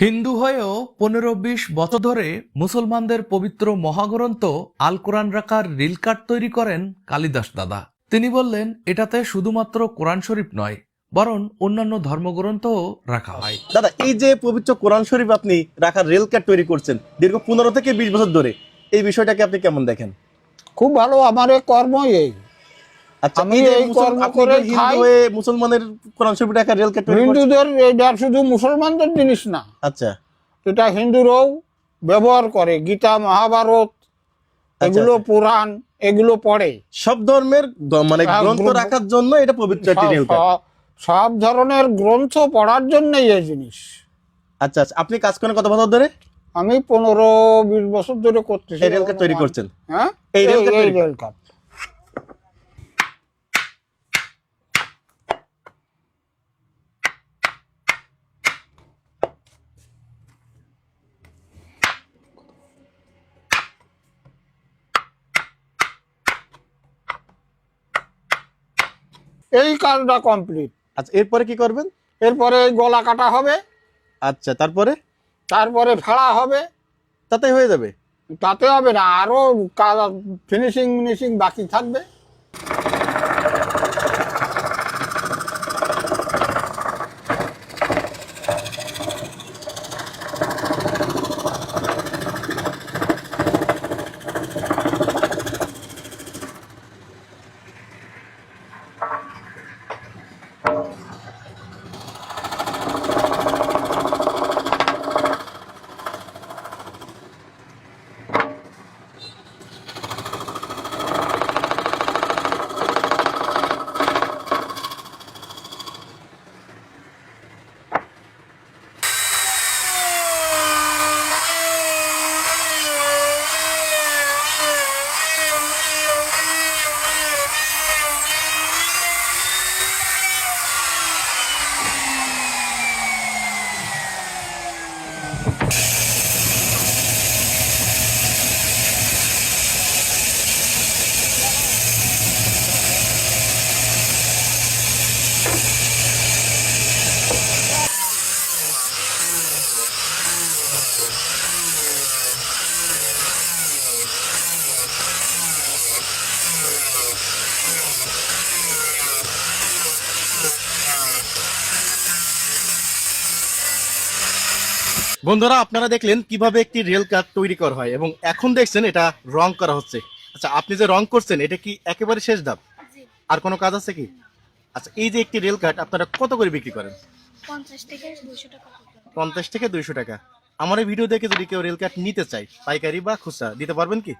হিন্দু হয়েও পনেরো বিশ বছর ধরে মুসলমানদের পবিত্র মহাগ্রন্থ আল কোরআন রাখার রিল কার্ড তৈরি করেন কালিদাস দাদা। তিনি বললেন এটাতে শুধুমাত্র কোরআন শরীফ নয় বরং অন্যান্য ধর্মগ্রন্থও রাখা হয়। দাদা এই যে পবিত্র কোরআন শরীফ আপনি রাখার রেল কার্ড তৈরি করছেন দীর্ঘ পনেরো থেকে বিশ বছর ধরে এই বিষয়টাকে আপনি কেমন দেখেন? খুব ভালো আমার এই কর্মই এই। আচ্ছা আমি এই যে এই মুসল- কর্ম করে হিন্দু হয়ে মুসলমানের কোরআন শরীফ রাখার রেল কার্ড হিন্দুদের এটা শুধু মুসলমানদের জিনিস না আচ্ছা। এটা হিন্দুরাও ব্যবহার করে গীতা মহাভারত এগুলো আচ্ছা। পুরাণ এগুলো পড়ে। সব ধর্মের মানে গ্রন্থ রাখার জন্য এটা পবিত্র একটি সব- রেল সব- সব ধরনের গ্রন্থ পড়ার জন্যই এই জিনিস। আচ্ছা আচ্ছা। আপনি কাজ করেন কত বছর ধরে? আমি পনেরো বিশ বছর ধরে করতেছি। এই রেল কার্ড তৈরি করছেন। হ্যাঁ? এই এই কাজটা কমপ্লিট আচ্ছা এরপরে কি করবেন? এরপরে গলা কাটা হবে আচ্ছা তারপরে? তারপরে ফেলা হবে। তাতে হয়ে যাবে? তাতে হবে না আরও কাজ ফিনিশিং মিনিশিং বাকি থাকবে। বন্ধুরা আপনারা দেখলেন কীভাবে একটি রেল কার্ড তৈরি করা হয় এবং এখন দেখছেন এটা রং করা হচ্ছে। আচ্ছা আপনি যে রং করছেন এটা কি একেবারে শেষ ধাপ? আর কোনো কাজ আছে কি? আচ্ছা এই যে একটি রেল কার্ড আপনারা কত করে বিক্রি করেন? পঞ্চাশ থেকে দুইশো টাকা পঞ্চাশ থেকে দুইশো টাকা। আমার এই ভিডিও দেখে যদি কেউ রেল কার্ড নিতে চায় পাইকারি বা খুচরা দিতে পারবেন কি?